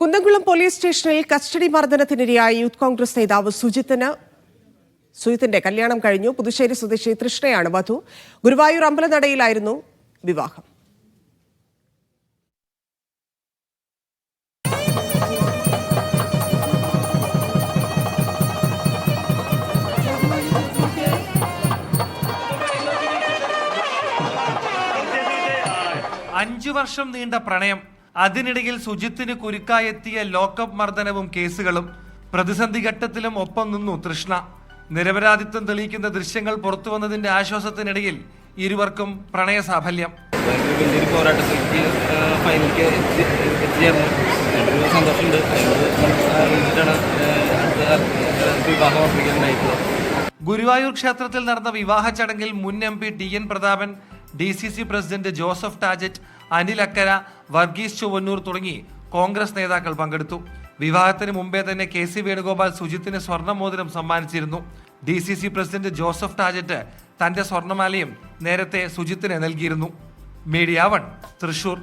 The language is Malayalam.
കുന്നംകുളം പോലീസ് സ്റ്റേഷനിൽ കസ്റ്റഡി മർദ്ദനത്തിനിരയായ യൂത്ത് കോൺഗ്രസ് നേതാവ് സുജിത്തിന് സുജിത്തിന്റെ കല്യാണം കഴിഞ്ഞു. പുതുശ്ശേരി സ്വദേശി തൃഷ്ണയാണ് വധു. ഗുരുവായൂർ അമ്പലനടയിലായിരുന്നു വിവാഹം. അഞ്ചു വർഷം നീണ്ട പ്രണയം അതിനിടയിൽ സുജിത്തിന് കുരുക്കായെത്തിയ ലോക്കപ്പ് മർദ്ദനവും കേസുകളും പ്രതിസന്ധി ഘട്ടത്തിലും ഒപ്പം നിന്നു തൃഷ്ണ. നിരപരാധിത്വം തെളിയിക്കുന്ന ദൃശ്യങ്ങൾ പുറത്തു വന്നതിന്റെ ആശ്വാസത്തിനിടയിൽ ഇരുവർക്കും പ്രണയ സാഫല്യം വലിയൊരു പോരാട്ടത്തിലേക്ക് ഫൈനലിലേക്ക് എത്തിച്ചേർന്നു. അതിലൊരു സന്തോഷമുണ്ട്. വിവാഹം ഉറപ്പിക്കാനായിട്ടുള്ളത്. ഗുരുവായൂർ ക്ഷേത്രത്തിൽ നടന്ന വിവാഹ ചടങ്ങിൽ മുൻ M P T N Prathapan D C C president Joseph Tajet Anil Akkara Varghese Chuvannur തുടങ്ങി കോൺഗ്രസ് നേതാക്കൾ പങ്കെടുത്തു. വിവാഹത്തിന് മുമ്പേ തന്നെ കെ സി വേണുഗോപാൽ സുജിത്തിന് സ്വർണമോതിരം സമ്മാനിച്ചിരുന്നു. D C C president Joseph Tajet തന്റെ സ്വർണമാലയും നേരത്തെ സുജിത്തിന് നൽകിയിരുന്നു. Media one Thrissur.